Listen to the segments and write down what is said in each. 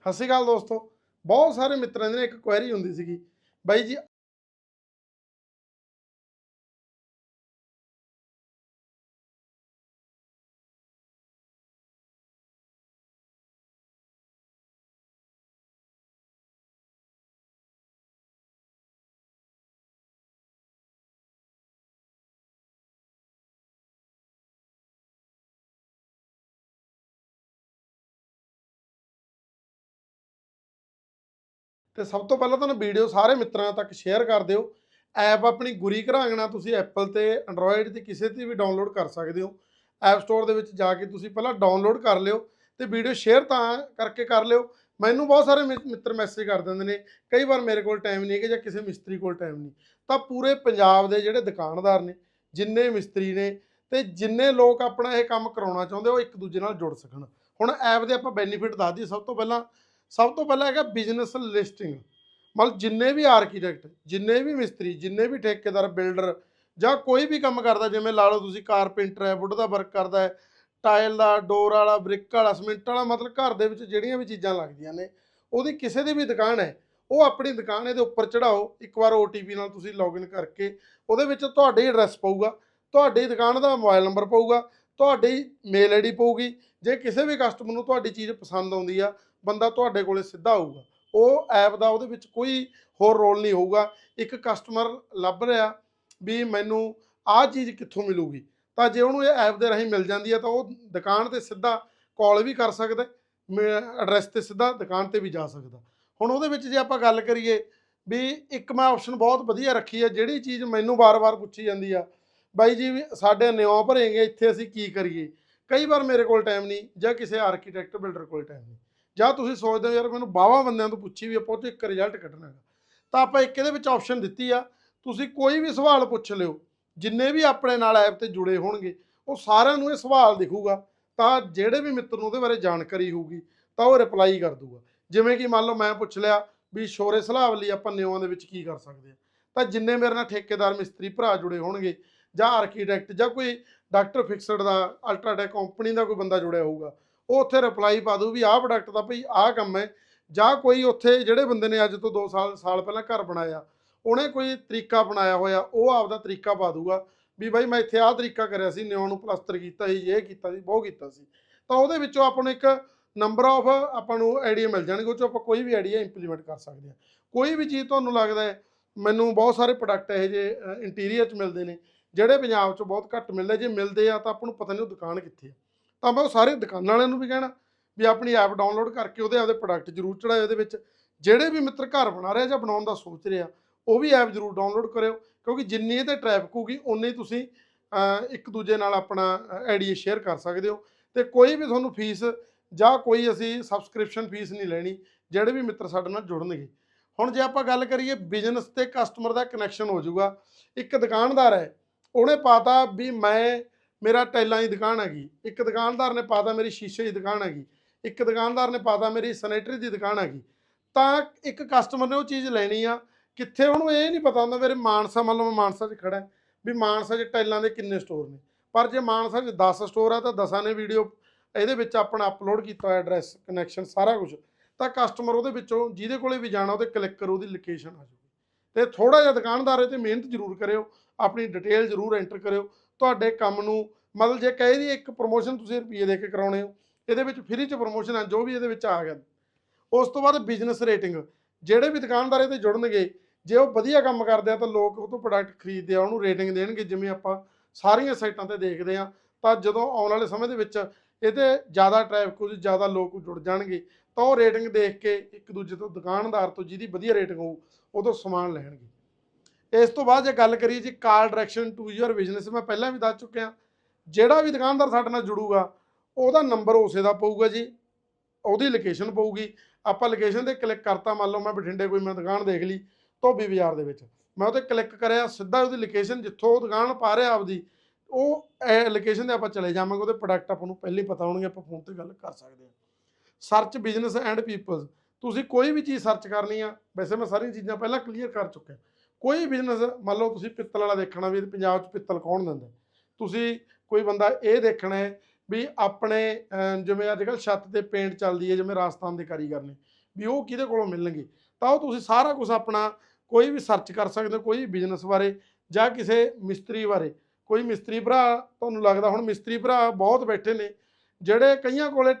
ਸਤਿ ਸ਼੍ਰੀ ਅਕਾਲ ਦੋਸਤੋ। ਬਹੁਤ ਸਾਰੇ ਮਿੱਤਰਾਂ ਦੀ ਨਾ ਇੱਕ ਕੁਐਰੀ ਹੁੰਦੀ ਸੀਗੀ। ਬਾਈ ਜੀ ਤੇ ਸਭ ਤੋਂ ਪਹਿਲਾਂ ਤੁਹਾਨੂੰ ਵੀਡੀਓ ਸਾਰੇ ਮਿੱਤਰਾਂ ਤੱਕ ਸ਼ੇਅਰ ਕਰ ਦਿਓ। ਐਪ ਆਪਣੀ ਗੁਰੀ ਘਰਾਂਗਣਾ ਤੁਸੀਂ ਐਪਲ ਤੇ ਐਂਡਰੋਇਡ ਤੇ ਕਿਸੇ ਤੇ ਵੀ ਡਾਊਨਲੋਡ ਕਰ ਸਕਦੇ ਹੋ। ਐਪ ਸਟੋਰ ਦੇ ਵਿੱਚ ਜਾ ਕੇ ਤੁਸੀਂ ਪਹਿਲਾਂ ਡਾਊਨਲੋਡ ਕਰ ਲਿਓ ਤੇ ਵੀਡੀਓ ਸ਼ੇਅਰ ਤਾਂ ਕਰਕੇ ਕਰ ਲਿਓ। ਮੈਨੂੰ ਬਹੁਤ ਸਾਰੇ ਮਿ- ਮਿੱਤਰ ਮੈਸੇਜ ਕਰ ਦਿੰਦੇ ਨੇ, ਕਈ ਵਾਰ ਮੇਰੇ ਕੋਲ ਟਾਈਮ ਨਹੀਂ ਹੈ ਜਾਂ ਕਿਸੇ ਮਿਸਤਰੀ ਕੋਲ ਟਾਈਮ ਨਹੀਂ। ਤਾਂ ਪੂਰੇ ਪੰਜਾਬ ਦੇ ਜਿਹੜੇ ਦੁਕਾਨਦਾਰ ਨੇ, ਜਿੰਨੇ ਮਿਸਤਰੀ ਨੇ ਤੇ ਜਿੰਨੇ ਲੋਕ ਆਪਣਾ ਇਹ ਕੰਮ ਕਰਾਉਣਾ ਚਾਹੁੰਦੇ ਉਹ ਇੱਕ ਦੂਜੇ ਨਾਲ ਜੁੜ ਸਕਣ। ਹੁਣ ਐਪ ਦੇ ਆਪਾਂ ਬੈਨੀਫਿਟ ਦੱਸ ਦਈਏ। ਸਭ ਤੋਂ ਪਹਿਲਾਂ ਸਭ ਤੋਂ ਪਹਿਲਾਂ ਹੈਗਾ ਬਿਜ਼ਨਸ ਲਿਸਟਿੰਗ ਮਤਲਬ ਜਿੰਨੇ ਵੀ ਆਰਕੀਟੈਕਟ ਜਿੰਨੇ ਵੀ ਮਿਸਤਰੀ, ਜਿੰਨੇ ਵੀ ਠੇਕੇਦਾਰ ਬਿਲਡਰ ਜਾਂ ਕੋਈ ਵੀ ਕੰਮ ਕਰਦਾ, ਜਿਵੇਂ ਲਾ ਲਓ ਤੁਸੀਂ ਕਾਰਪੈਂਟਰ ਹੈ ਵੁੱਡ ਦਾ ਵਰਕ ਕਰਦਾ ਹੈ ਟਾਇਲ ਦਾ ਡੋਰ ਵਾਲਾ ਬ੍ਰਿਕ ਵਾਲਾ ਸਿਮੈਂਟ ਵਾਲਾ, ਮਤਲਬ ਘਰ ਦੇ ਵਿੱਚ ਜਿਹੜੀਆਂ ਵੀ ਚੀਜ਼ਾਂ ਲੱਗਦੀਆਂ ਨੇ, ਉਹਦੀ ਕਿਸੇ ਦੀ ਵੀ ਦੁਕਾਨ ਹੈ, ਉਹ ਆਪਣੀ ਦੁਕਾਨ ਇਹਦੇ ਉੱਪਰ ਚੜਾਓ ਇੱਕ ਵਾਰ OTP ਨਾਲ ਤੁਸੀਂ ਲੌਗਇਨ ਕਰਕੇ, ਉਹਦੇ ਵਿੱਚ ਤੁਹਾਡੇ ਐਡਰੈਸ ਪਊਗਾ, ਤੁਹਾਡੀ ਦੁਕਾਨ ਦਾ ਮੋਬਾਈਲ ਨੰਬਰ ਪਊਗਾ, ਤੁਹਾਡੀ ਮੇਲ ਆਈਡੀ ਪਊਗੀ, ਜੇ ਕਿਸੇ ਵੀ ਕਸਟਮਰ ਨੂੰ ਤੁਹਾਡੀ ਚੀਜ਼ ਪਸੰਦ ਆਉਂਦੀ ਆ ਬੰਦਾ ਤੁਹਾਡੇ ਕੋਲੇ ਸਿੱਧਾ ਆਊਗਾ। ਉਹ ਐਪ ਦਾ ਉਹਦੇ ਵਿੱਚ ਕੋਈ ਹੋਰ ਰੋਲ ਨਹੀਂ ਹੋਊਗਾ। ਇੱਕ ਕਸਟਮਰ ਲੱਭ ਰਿਹਾ ਵੀ ਮੈਨੂੰ ਆਹ ਚੀਜ਼ ਕਿੱਥੋਂ ਮਿਲੂਗੀ। ਤਾਂ ਜੇ ਉਹਨੂੰ ਇਹ ਐਪ ਦੇ ਰਾਹੀਂ ਮਿਲ ਜਾਂਦੀ ਹੈ ਤਾਂ ਉਹ ਦੁਕਾਨ ਤੇ ਸਿੱਧਾ ਕਾਲ ਵੀ ਕਰ ਸਕਦਾ ਐਡਰੈਸ ਤੇ ਸਿੱਧਾ ਦੁਕਾਨ ਤੇ ਵੀ ਜਾ ਸਕਦਾ। ਹੁਣ ਉਹਦੇ ਵਿੱਚ ਜੇ ਆਪਾਂ ਗੱਲ ਕਰੀਏ ਵੀ ਇੱਕ ਮੈਂ ਆਪਸ਼ਨ ਬਹੁਤ ਵਧੀਆ ਰੱਖੀ ਹੈ, ਜਿਹੜੀ ਚੀਜ਼ ਮੈਨੂੰ ਵਾਰ-ਵਾਰ ਪੁੱਛੀ ਜਾਂਦੀ ਆ, ਬਾਈ ਜੀ ਵੀ ਸਾਡੇ ਨਿਉ ਭਰੇਗੇ, ਇੱਥੇ ਅਸੀਂ ਕੀ ਕਰੀਏ? ਕਈ ਵਾਰ ਮੇਰੇ ਕੋਲ ਟਾਈਮ ਨਹੀਂ ਜਾਂ ਕਿਸੇ ਆਰਕੀਟੈਕਟ ਬਿਲਡਰ ਕੋਲ ਟਾਈਮ ਨਹੀਂ। ਜਾਂ ਤੁਸੀਂ ਸੋਚਦੇ ਹੋ ਯਾਰ ਮੈਨੂੰ ਬਾਵਾ ਬੰਦਿਆਂ ਤੋਂ ਪੁੱਛੀ ਵੀ ਆਪਾਂ ਉਹ 'ਚੋਂ ਇੱਕ ਰਿਜ਼ਲਟ ਕੱਢਣਾ ਹੈਗਾ, ਤਾਂ ਆਪਾਂ ਇੱਕ ਇਹਦੇ ਵਿੱਚ ਆਪਸ਼ਨ ਦਿੱਤੀ ਆ, ਤੁਸੀਂ ਕੋਈ ਵੀ ਸਵਾਲ ਪੁੱਛ ਲਿਓ, ਜਿੰਨੇ ਵੀ ਆਪਣੇ ਨਾਲ ਐਪ ਤੇ ਜੁੜੇ ਹੋਣਗੇ, ਉਹ ਸਾਰਿਆਂ ਨੂੰ ਇਹ ਸਵਾਲ ਦਿਖੂਗਾ, ਤਾਂ ਜਿਹੜੇ ਵੀ ਮਿੱਤਰ ਨੂੰ ਉਹਦੇ ਬਾਰੇ ਜਾਣਕਾਰੀ ਹੋਊਗੀ, ਤਾਂ ਉਹ ਰਿਪਲਾਈ ਕਰ ਦੂਗਾ। ਜਿਵੇਂ ਕਿ ਮੰਨ ਲਓ ਮੈਂ ਪੁੱਛ ਲਿਆ ਵੀ ਸ਼ੋਰੇ ਸਲਾਬ ਲਈ ਆਪਾਂ ਨਿਉਆਂ ਦੇ ਵਿੱਚ ਕੀ ਕਰ ਸਕਦੇ ਆ ਤਾਂ ਜਿੰਨੇ ਮੇਰੇ ਨਾਲ ਠੇਕੇਦਾਰ ਮਿਸਤਰੀ ਭਰਾ ਜੁੜੇ ਹੋਣਗੇ, ਜਾਂ ਆਰਕੀਟੈਕਟ ਜਾਂ ਕੋਈ ਡਾਕਟਰ ਫਿਕਸਡ ਦਾ ਅਲਟਰਾਟੈਕ ਕੰਪਨੀ ਦਾ ਕੋਈ ਬੰਦਾ ਜੁੜਿਆ ਹੋਊਗਾ ਉਹ ਉੱਥੇ ਰਿਪਲਾਈ ਪਾ ਦੂ ਵੀ ਆਹ ਪ੍ਰੋਡਕਟ ਦਾ ਭਈ ਆਹ ਕੰਮ ਹੈ। ਜਾਂ ਕੋਈ ਉੱਥੇ ਜਿਹੜੇ ਬੰਦੇ ਨੇ ਅੱਜ ਤੋਂ 2 ਸਾਲ ਸਾਲ ਪਹਿਲਾਂ ਘਰ ਬਣਾਇਆ, ਉਹਨੇ ਕੋਈ ਤਰੀਕਾ ਬਣਾਇਆ ਹੋਇਆ, ਉਹ ਆਪਦਾ ਤਰੀਕਾ ਪਾ ਦੂਗਾ ਵੀ ਬਾਈ ਮੈਂ ਇੱਥੇ ਆਹ ਤਰੀਕਾ ਕਰਿਆ ਸੀ, ਨਿਉ ਨੂੰ ਪਲਸਤਰ ਕੀਤਾ ਸੀ, ਇਹ ਕੀਤਾ ਸੀ ਉਹ ਕੀਤਾ ਸੀ। ਤਾਂ ਉਹਦੇ ਵਿੱਚੋਂ ਆਪਾਂ ਨੂੰ ਇੱਕ ਨੰਬਰ ਆਫ ਆਪਾਂ ਨੂੰ ਆਈਡੀਆ ਮਿਲ ਜਾਣਗੇ, ਉਹ ਚੋਂ ਆਪਾਂ ਕੋਈ ਵੀ ਆਈਡੀਆ ਇੰਪਲੀਮੈਂਟ ਕਰ ਸਕਦੇ ਹਾਂ। ਕੋਈ ਵੀ ਚੀਜ਼ ਤੁਹਾਨੂੰ ਲੱਗਦਾ ਹੈ, ਮੈਨੂੰ ਬਹੁਤ ਸਾਰੇ ਪ੍ਰੋਡਕਟ ਇਹੋ ਜਿਹੇ ਇੰਟੀਰੀਅਰ 'ਚ ਮਿਲਦੇ ਨੇ, ਜਿਹੜੇ ਪੰਜਾਬ 'ਚ ਬਹੁਤ ਘੱਟ ਮਿਲਦੇ, ਜੇ ਮਿਲਦੇ ਆ ਤਾਂ ਆਪਾਂ ਨੂੰ ਪਤਾ ਨਹੀਂ ਉਹ ਦੁਕਾਨ ਕਿੱਥੇ ਆ। ਤਾਂ ਮੈਂ ਉਹ ਸਾਰੇ ਦੁਕਾਨਾਂ ਵਾਲਿਆਂ ਨੂੰ ਵੀ ਕਹਿਣਾ ਵੀ ਆਪਣੀ ਐਪ ਡਾਊਨਲੋਡ ਕਰਕੇ ਉਹਦੇ ਆਪਦੇ ਪ੍ਰੋਡਕਟ ਜ਼ਰੂਰ ਚੜਾਇਓ ਉਹਦੇ ਵਿੱਚ। ਜਿਹੜੇ ਵੀ ਮਿੱਤਰ ਘਰ ਬਣਾ ਰਿਹਾ ਜਾਂ ਬਣਾਉਣ ਦਾ ਸੋਚ ਰਿਹਾ, ਉਹ ਵੀ ਐਪ ਜ਼ਰੂਰ ਡਾਊਨਲੋਡ ਕਰਿਓ, ਕਿਉਂਕਿ ਜਿੰਨੀ ਇਹ ਤੇ ਟ੍ਰੈਫਿਕ ਹੋਊਗੀ ਉਨੀ ਹੀ ਤੁਸੀਂ ਇੱਕ ਦੂਜੇ ਨਾਲ ਆਪਣਾ ਆਈਡੀਆ ਸ਼ੇਅਰ ਕਰ ਸਕਦੇ ਹੋ। ਤੇ ਕੋਈ ਵੀ ਤੁਹਾਨੂੰ ਫੀਸ ਜਾਂ ਕੋਈ ਅਸੀਂ ਸਬਸਕ੍ਰਿਪਸ਼ਨ ਫੀਸ ਨਹੀਂ ਲੈਣੀ, ਜਿਹੜੇ ਵੀ ਮਿੱਤਰ ਸਾਡੇ ਨਾਲ ਜੁੜਨਗੇ। ਹੁਣ ਜੇ ਆਪਾਂ ਗੱਲ ਕਰੀਏ ਬਿਜ਼ਨਸ ਤੇ ਕਸਟਮਰ ਦਾ ਕਨੈਕਸ਼ਨ ਹੋ ਜਾਊਗਾ। ਇੱਕ ਦੁਕਾਨਦਾਰ ਹੈ, ਉਹਨੇ ਪਾਤਾ ਵੀ ਮੈਂ ਮੇਰਾ ਟੈਲਾਂ ਦੀ ਦੁਕਾਨ ਹੈਗੀ। ਇੱਕ ਦੁਕਾਨਦਾਰ ਨੇ ਪਾਤਾ ਮੇਰੀ ਸ਼ੀਸ਼ੇ ਦੀ ਦੁਕਾਨ ਹੈਗੀ। ਇੱਕ ਦੁਕਾਨਦਾਰ ਨੇ ਪਾਤਾ ਮੇਰੀ ਸੈਨੇਟਰੀ ਦੀ ਦੁਕਾਨ ਹੈਗੀ। ਤਾਂ ਇੱਕ ਕਸਟਮਰ ਨੇ ਉਹ ਚੀਜ਼ ਲੈਣੀ ਆ। ਕਿੱਥੇ ਉਹਨੂੰ ਇਹ ਨਹੀਂ ਪਤਾ ਹੁੰਦਾ ਮੇਰੇ ਮਾਨਸਾ ਮੰਨ ਲਓ ਮੈਂ ਮਾਨਸਾ 'ਚ ਖੜਾ ਵੀ ਮਾਨਸਾ 'ਚ ਟੈਲਾਂ ਦੇ ਕਿੰਨੇ ਸਟੋਰ ਨੇ। ਪਰ ਜੇ ਮਾਨਸਾ 'ਚ 10 ਸਟੋਰ ਆ ਤਾਂ 10 ਨੇ ਵੀਡੀਓ ਇਹਦੇ ਵਿੱਚ ਆਪਣਾ ਅਪਲੋਡ ਕੀਤਾ ਹੋਇਆ ਐਡਰੈਸ ਕਨੈਕਸ਼ਨ ਸਾਰਾ ਕੁਝ ਤਾਂ ਕਸਟਮਰ ਉਹਦੇ ਵਿੱਚੋਂ ਜਿਹਦੇ ਕੋਲੇ ਵੀ ਜਾਣਾ ਉਹਦੇ ਕਲਿੱਕ ਕਰੋ ਉਹਦੀ ਲੋਕੇਸ਼ਨ ਆ ਜਾਊਗੀ ਤੇ ਥੋੜਾ ਜਿਹਾ ਦੁਕਾਨਦਾਰ ਤੇ ਮਿਹਨਤ ਜ਼ਰੂਰ ਕਰਿਓ, ਆਪਣੀ ਡਿਟੇਲ ਜ਼ਰੂਰ ਐਂਟਰ ਕਰਿਓ। ਤੁਹਾਡੇ ਕੰਮ ਨੂੰ ਮਤਲਬ ਜੇ ਕਹੇ ਦੀ ਇੱਕ ਪ੍ਰੋਮੋਸ਼ਨ ਤੁਸੀਂ ਰੁਪਏ ਦੇ ਕੇ ਕਰਾਉਣੇ ਹੋ, ਇਹਦੇ ਵਿੱਚ ਫ੍ਰੀ ਚ ਪ੍ਰੋਮੋਸ਼ਨ ਆ, ਜੋ ਵੀ ਇਹਦੇ ਵਿੱਚ ਆ ਗਿਆ। ਉਸ ਤੋਂ ਬਾਅਦ ਬਿਜ਼ਨਸ ਰੇਟਿੰਗ ਜਿਹੜੇ ਵੀ ਦੁਕਾਨਦਾਰ 'ਤੇ ਜੁੜਨਗੇ, ਜੇ ਉਹ ਵਧੀਆ ਕੰਮ ਕਰਦੇ ਆ ਤਾਂ ਲੋਕ ਉਹ ਤੋਂ ਪ੍ਰੋਡਕਟ ਖਰੀਦਦੇ ਆ, ਉਹਨੂੰ ਰੇਟਿੰਗ ਦੇਣਗੇ, ਜਿਵੇਂ ਆਪਾਂ ਸਾਰੀਆਂ ਸਾਈਟਾਂ ਤੇ ਦੇਖਦੇ ਆ, ਤਾਂ ਜਦੋਂ ਆਉਣ ਵਾਲੇ ਸਮੇਂ ਦੇ ਵਿੱਚ ਇਹਦੇ ਜ਼ਿਆਦਾ ਟ੍ਰੈਫਿਕ ਹੋ ਜ਼ਿਆਦਾ ਲੋਕ ਜੁੜ ਜਾਣਗੇ, ਤਾਂ ਉਹ ਰੇਟਿੰਗ ਦੇਖ ਕੇ ਇੱਕ ਦੂਜੇ ਤੋਂ ਦੁਕਾਨਦਾਰ ਤੋਂ ਜਿਹਦੀ ਵਧੀਆ ਰੇਟਿੰਗ ਹੋਊ ਉਹ ਤੋਂ ਸਮਾਨ ਲੈਣਗੇ। ਇਸ ਤੋਂ ਬਾਅਦ ਜੇ ਗੱਲ ਕਰੀਏ ਜੀ call direction to your business ਮੈਂ ਪਹਿਲਾਂ ਵੀ ਦੱਸ ਚੁੱਕਿਆ, ਜਿਹੜਾ ਵੀ ਦੁਕਾਨਦਾਰ ਸਾਡੇ ਨਾਲ ਜੁੜੂਗਾ, ਉਹਦਾ ਨੰਬਰ ਉਸੇ ਦਾ ਪਊਗਾ ਜੀ, ਉਹਦੀ ਲੋਕੇਸ਼ਨ ਪਊਗੀ। ਆਪਾਂ ਲੋਕੇਸ਼ਨ ਤੇ ਕਲਿੱਕ ਕਰਤਾ, ਮੰਨ ਲਓ ਮੈਂ ਬਠਿੰਡੇ ਕੋਈ ਮੈਂ ਦੁਕਾਨ ਦੇਖ ਲਈ, ਧੋਬੀ ਬਾਜ਼ਾਰ ਦੇ ਵਿੱਚ। ਮੈਂ ਉਹ ਤੇ ਕਲਿੱਕ ਕਰਿਆ, ਸਿੱਧਾ ਉਹਦੀ ਲੋਕੇਸ਼ਨ ਜਿੱਥੋਂ ਉਹ ਦੁਕਾਨ ਪਾ ਰਿਹਾ ਆਪਦੀ ਉਹ ਲੋਕੇਸ਼ਨ ਤੇ ਆਪਾਂ ਚਲੇ ਜਾਵਾਂਗੇ, ਉਹਦੇ ਪ੍ਰੋਡਕਟ ਆਪਾਂ ਨੂੰ ਪਹਿਲੇ ਪਤਾ ਹੋਣਗੇ, ਆਪਾਂ ਫੋਨ ਤੇ ਗੱਲ ਕਰ ਸਕਦੇ ਹਾਂ। ਸਰਚ ਬਿਜ਼ਨਸ ਐਂਡ ਪੀਪਲਸ ਤੁਸੀਂ ਕੋਈ ਵੀ ਚੀਜ਼ ਸਰਚ ਕਰਨੀ ਆ, ਵੈਸੇ ਮੈਂ ਸਾਰੀਆਂ ਚੀਜ਼ਾਂ ਪਹਿਲਾਂ ਕਲੀਅਰ ਕਰ ਚੁੱਕਿਆ। ਕੋਈ ਬਿਜ਼ਨਸ ਮੰਨ ਲਓ ਤੁਸੀਂ ਪਿੱਤਲ ਵਾਲਾ ਦੇਖਣਾ ਵੀ ਪੰਜਾਬ 'ਚ ਪਿੱਤਲ ਕੌਣ ਦਿੰਦਾ ਤੁਸੀਂ ਕੋਈ ਬੰਦਾ ਇਹ ਦੇਖਣਾ ਵੀ ਆਪਣੇ ਜਿਵੇਂ ਅੱਜ ਕੱਲ੍ਹ ਛੱਤ ਤੇ ਪੇਂਟ ਚੱਲਦੀ ਹੈ, ਜਿਵੇਂ ਰਾਜਸਥਾਨ ਦੇ ਕਾਰੀਗਰ ਨੇ, ਵੀ ਉਹ ਕਿਹਦੇ ਕੋਲੋਂ ਮਿਲਣਗੇ? ਤਾਂ ਉਹ ਤੁਸੀਂ ਸਾਰਾ ਕੁਝ ਆਪਣਾ ਕੋਈ ਵੀ ਸਰਚ ਕਰ ਸਕਦੇ ਹੋ, ਕੋਈ ਬਿਜ਼ਨਸ ਬਾਰੇ ਜਾਂ ਕਿਸੇ ਮਿਸਤਰੀ ਬਾਰੇ। ਕੋਈ ਮਿਸਤਰੀ ਭਰਾ, ਤੁਹਾਨੂੰ ਲੱਗਦਾ ਹੁਣ ਮਿਸਤਰੀ ਭਰਾ ਬਹੁਤ ਬੈਠੇ ਨੇ, ਜਿਹੜੇ ਕਈਆਂ ਕੋਲੇ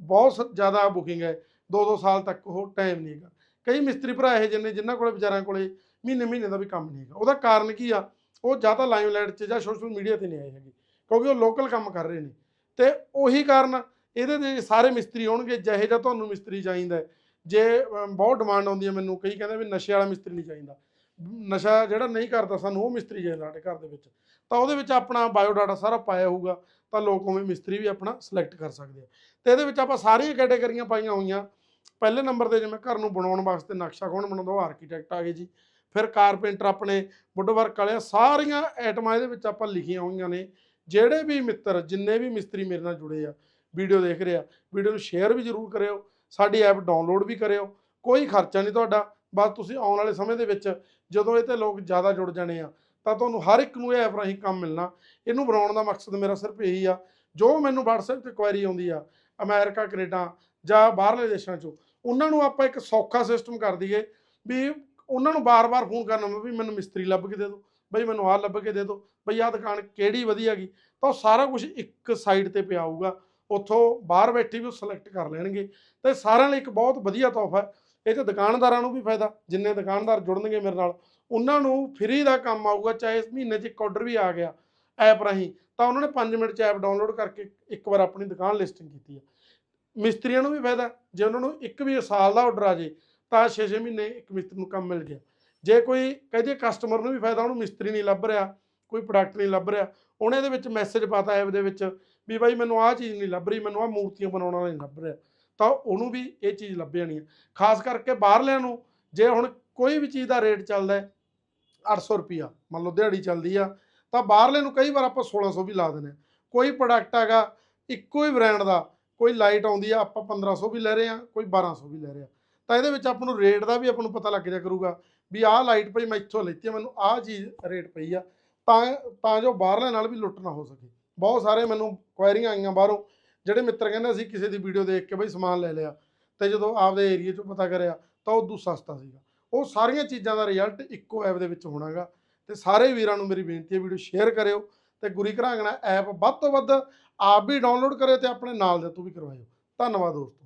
ਬਹੁਤ ਸ- ਜ਼ਿਆਦਾ ਬੁਕਿੰਗ ਹੈ ਦੋ ਦੋ ਸਾਲ ਤੱਕ ਉਹ ਟਾਈਮ ਨਹੀਂ ਹੈਗਾ। ਕਈ ਮਿਸਤਰੀ ਭਰਾ ਇਹ ਜਿਹੇ ਨੇ ਜਿਨ੍ਹਾਂ ਕੋਲੇ, ਵਿਚਾਰਿਆਂ ਕੋਲੇ ਮਹੀਨੇ ਮਹੀਨੇ ਦਾ ਵੀ ਕੰਮ ਨਹੀਂ ਹੈਗਾ। ਉਹਦਾ ਕਾਰਨ ਕੀ ਆ? ਉਹ ਜਾਂ ਤਾਂ ਲਾਈਮਲਾਈਟ 'ਚ ਜਾਂ ਸੋਸ਼ਲ ਮੀਡੀਆ ਤੇ ਨਹੀਂ ਆਏ ਹੈਗੇ, ਕਿਉਂਕਿ ਉਹ ਲੋਕਲ ਕੰਮ ਕਰ ਰਹੇ ਨੇ। ਤੇ ਉਹੀ ਕਾਰਨ ਇਹਦੇ ਦੇ ਸਾਰੇ ਮਿਸਤਰੀ ਹੋਣਗੇ ਜਿਹੇ ਜਿਹਾ ਤੁਹਾਨੂੰ ਮਿਸਤਰੀ ਚਾਹੀਦਾ ਜੇ ਬਹੁਤ ਡਿਮਾਂਡ ਆਉਂਦੀ ਹੈ ਮੈਨੂੰ, ਕਈ ਕਹਿੰਦੇ ਵੀ ਨਸ਼ੇ ਵਾਲਾ ਮਿਸਤਰੀ ਨਹੀਂ ਚਾਹੀਦਾ। ਨਸ਼ਾ ਜਿਹੜਾ ਨਹੀਂ ਕਰਦਾ ਸਾਨੂੰ ਉਹ ਮਿਸਤਰੀ ਚਾਹੀਦਾ ਸਾਡੇ ਘਰ ਦੇ ਵਿੱਚ। ਤਾਂ ਉਹਦੇ ਵਿੱਚ ਆਪਣਾ ਬਾਇਓਡਾਟਾ ਸਾਰਾ ਪਾਇਆ ਹੋਊਗਾ, ਤਾਂ ਲੋਕ ਉਵੇਂ ਮਿਸਤਰੀ ਵੀ ਆਪਣਾ ਸਿਲੈਕਟ ਕਰ ਸਕਦੇ ਆ। ਤੇ ਇਹਦੇ ਵਿੱਚ ਆਪਾਂ ਸਾਰੀਆਂ ਕੈਟਾਗਰੀਆਂ ਪਾਈਆਂ ਹੋਈਆਂ। ਪਹਿਲੇ ਨੰਬਰ ਤੇ ਜਿਵੇਂ ਘਰ ਨੂੰ ਬਣਾਉਣ ਵਾਸਤੇ ਨਕਸ਼ਾ ਕੌਣ ਬਣਾਉਂਦਾ, ਉਹ ਆਰਕੀਟੈਕਟ ਆ ਗਏ ਜੀ। ਫਿਰ ਕਾਰਪੈਂਟਰ ਆਪਣੇ ਵੁੱਡ ਵਰਕ ਵਾਲੇ ਸਾਰੀਆਂ ਆਈਟਮਾਂ ਇਹਦੇ ਵਿੱਚ ਆਪਾਂ ਲਿਖੀਆਂ ਹੋਈਆਂ ਨੇ। ਜਿਹੜੇ ਵੀ ਮਿੱਤਰ, ਜਿੰਨੇ ਵੀ ਮਿਸਤਰੀ ਮੇਰੇ ਨਾਲ ਜੁੜੇ ਆ ਵੀਡੀਓ ਦੇਖ ਰਹੇ ਆ ਵੀਡੀਓ ਨੂੰ ਸ਼ੇਅਰ ਵੀ ਜ਼ਰੂਰ ਕਰਿਓ। ਸਾਡੀ ਐਪ ਡਾਊਨਲੋਡ ਵੀ ਕਰਿਓ। ਕੋਈ ਖਰਚਾ ਨਹੀਂ ਤੁਹਾਡਾ। ਬਸ ਤੁਸੀਂ ਆਉਣ ਵਾਲੇ ਸਮੇਂ ਦੇ ਵਿੱਚ ਜਦੋਂ ਇਹ ਤੇ ਲੋਕ ਜ਼ਿਆਦਾ ਜੁੜ ਜਾਣੇ ਆ, ਤਾਂ ਤੁਹਾਨੂੰ ਹਰ ਇੱਕ ਨੂੰ ਇਹ ਐਪ ਰਾਹੀਂ ਕੰਮ ਮਿਲਣਾ। ਇਹਨੂੰ ਬਣਾਉਣ ਦਾ ਮਕਸਦ ਮੇਰਾ ਸਿਰਫ ਇਹੀ ਆ, ਜੋ ਮੈਨੂੰ WhatsApp ਤੇ ਕੁਐਰੀ ਆਉਂਦੀ ਆ, ਅਮਰੀਕਾ, ਕੈਨੇਡਾ ਜਾਂ ਬਾਹਰਲੇ ਦੇਸ਼ਾਂ 'ਚੋਂ, ਉਹਨਾਂ ਨੂੰ ਆਪਾਂ ਇੱਕ ਸੌਖਾ ਸਿਸਟਮ ਕਰ ਦਈਏ ਵੀ ਉਹਨਾਂ ਨੂੰ ਬਾਰ-ਬਾਰ ਫੋਨ ਕਰਨਾ ਵੀ ਮੈਨੂੰ ਮਿਸਤਰੀ ਲੱਭ ਕੇ ਦੇ ਦਿਓ, ਬਈ ਮੈਨੂੰ ਆਹ ਲੱਭ ਕੇ ਦੇ ਦਿਓ, ਬਈ ਆਹ ਦੁਕਾਨ ਕਿਹੜੀ ਵਧੀਆ ਗਈ ਤਾਂ ਉਹ ਸਾਰਾ ਕੁਝ ਇੱਕ ਸਾਈਡ ਤੇ ਪਿਆ ਹੋਊਗਾ। ਉੱਥੋਂ ਬਾਹਰ ਬੈਠੇ ਵੀ ਉਹ ਸਿਲੈਕਟ ਕਰ ਲੈਣਗੇ। ਤੇ ਸਾਰਿਆਂ ਲਈ ਇੱਕ ਬਹੁਤ ਵਧੀਆ ਤੋਹਫਾ ਹੈ। ਇਹ 'ਚ ਦੁਕਾਨਦਾਰਾਂ ਨੂੰ ਵੀ ਫਾਇਦਾ, ਜਿੰਨੇ ਦੁਕਾਨਦਾਰ ਜੁੜਨਗੇ ਮੇਰੇ ਨਾਲ, ਉਹਨਾਂ ਨੂੰ ਫ੍ਰੀ ਦਾ ਕੰਮ ਆਊਗਾ, ਚਾਹੇ ਇਸ ਮਹੀਨੇ 'ਚ ਇੱਕ ਆਰਡਰ ਵੀ ਆ ਗਿਆ ਐਪ ਰਾਹੀਂ, ਤਾਂ ਉਹਨਾਂ ਨੇ 5 ਮਿੰਟ 'ਚ ਐਪ ਡਾਊਨਲੋਡ ਕਰਕੇ ਇੱਕ ਵਾਰ ਆਪਣੀ ਦੁਕਾਨ ਲਿਸਟਿੰਗ ਕੀਤੀ ਆ। ਮਿਸਤਰੀਆਂ ਨੂੰ ਵੀ ਫਾਇਦਾ, ਜੇ ਉਹਨਾਂ ਨੂੰ ਇੱਕ ਵੀ ਸਾਲ ਦਾ ਆਰਡਰ ਆ ਜੇ, ਤਾਂ 6-6 ਮਹੀਨੇ ਇੱਕ ਮਿਸਤਰੀ ਨੂੰ ਕੰਮ ਮਿਲ ਗਿਆ। ਜੇ ਕੋਈ ਕਹਦੇ ਕਸਟਮਰ ਨੂੰ ਵੀ ਫਾਇਦਾ, ਉਹਨੂੰ ਮਿਸਤਰੀ ਨਹੀਂ ਲੱਭ ਰਿਹਾ, ਕੋਈ ਪ੍ਰੋਡਕਟ ਨਹੀਂ ਲੱਭ ਰਿਹਾ, ਉਹਨੇ ਇਹਦੇ ਵਿੱਚ ਮੈਸੇਜ ਪਾਤਾ ਐਪ ਦੇ ਵਿੱਚ ਵੀ ਬਾਈ ਮੈਨੂੰ ਆਹ ਚੀਜ਼ ਨਹੀਂ ਲੱਭ ਰਹੀ, ਮੈਨੂੰ ਆਹ ਮੂਰਤੀਆਂ ਬਣਾਉਣ ਵਾਲਾ ਨਹੀਂ ਲੱਭ ਰਿਹਾ। ਤਾਂ ਉਹਨੂੰ ਵੀ ਇਹ ਚੀਜ਼ ਲੱਭ ਜਾਣੀ ਹੈ ਖਾਸ ਕਰਕੇ ਬਾਹਰਲਿਆਂ ਨੂੰ, ਜੇ ਹੁਣ ਕੋਈ ਵੀ ਚੀਜ਼ ਦਾ ਰੇਟ ਚੱਲਦਾ ਹੈ 800 ਰੁਪਿਆ ਮੰਨ ਲਓ ਦਿਹਾੜੀ ਚੱਲਦੀ ਆ, ਤਾਂ ਬਾਹਰਲੇ ਨੂੰ ਕਈ ਵਾਰ ਆਪਾਂ 1600 ਵੀ ਲਾ ਦਿੰਦੇ ਹਾਂ ਕੋਈ ਪ੍ਰੋਡਕਟ ਹੈਗਾ, ਇੱਕੋ ਹੀ ਬ੍ਰਾਂਡ ਦਾ, ਕੋਈ ਲਾਈਟ ਆਉਂਦੀ ਆ, ਆਪਾਂ 1500 ਵੀ ਲੈ ਰਹੇ ਆ, ਕੋਈ 1200 ਵੀ ਲੈ ਰਹੇ ਆ। ਤਾਂ ਇਹਦੇ ਵਿੱਚ ਆਪਾਂ ਨੂੰ ਰੇਟ ਦਾ ਵੀ ਆਪਾਂ ਨੂੰ ਪਤਾ ਲੱਗ ਜਾ ਕਰੂਗਾ ਵੀ ਆਹ ਲਾਈਟ ਪਈ ਮੈਂ ਇੱਥੋਂ ਲੈਤੀ ਆ, ਮੈਨੂੰ ਆਹ ਚੀਜ਼ ਰੇਟ ਪਈ ਆ। ਤਾਂ ਤਾਂ ਜੋ ਬਾਹਰਲੇ ਨਾਲ ਵੀ ਲੁੱਟ ਨਾ ਹੋ ਸਕੇ। ਬਹੁਤ ਸਾਰੇ ਮੈਨੂੰ ਕੁਐਰੀਆਂ ਆਈਆਂ ਬਾਹਰੋਂ ਜਿਹੜੇ ਮਿੱਤਰ ਕਹਿੰਦੇ ਅਸੀਂ ਕਿਸੇ ਦੀ ਵੀਡੀਓ ਦੇਖ ਕੇ ਬਈ ਸਮਾਨ ਲੈ ਲਿਆ, ਤੇ ਜਦੋਂ ਆਪਦੇ ਏਰੀਆ 'ਚੋਂ ਪਤਾ ਕਰਿਆ, ਤਾਂ ਉਦੋਂ ਸਸਤਾ ਸੀਗਾ। ਉਹ ਸਾਰੀਆਂ ਚੀਜ਼ਾਂ ਦਾ ਰਿਜ਼ਲਟ ਇੱਕੋ ਐਪ ਦੇ ਵਿੱਚ ਹੋਣਾਗਾ, ਤੇ ਸਾਰੇ ਵੀਰਾਂ ਨੂੰ ਮੇਰੀ ਬੇਨਤੀ ਹੈ ਵੀਡੀਓ ਸ਼ੇਅਰ ਕਰਿਓ, ਤੇ ਗੁਰੀ ਘਰਾਂਗਣਾ ਐਪ ਵੱਧ ਤੋਂ ਵੱਧ ਆਪ ਵੀ ਡਾਊਨਲੋਡ ਕਰਿਓ ਤੇ ਆਪਣੇ ਨਾਲ ਦੇ ਤੋਂ ਵੀ ਕਰਵਾਇਓ। ਧੰਨਵਾਦ ਦੋਸਤੋ।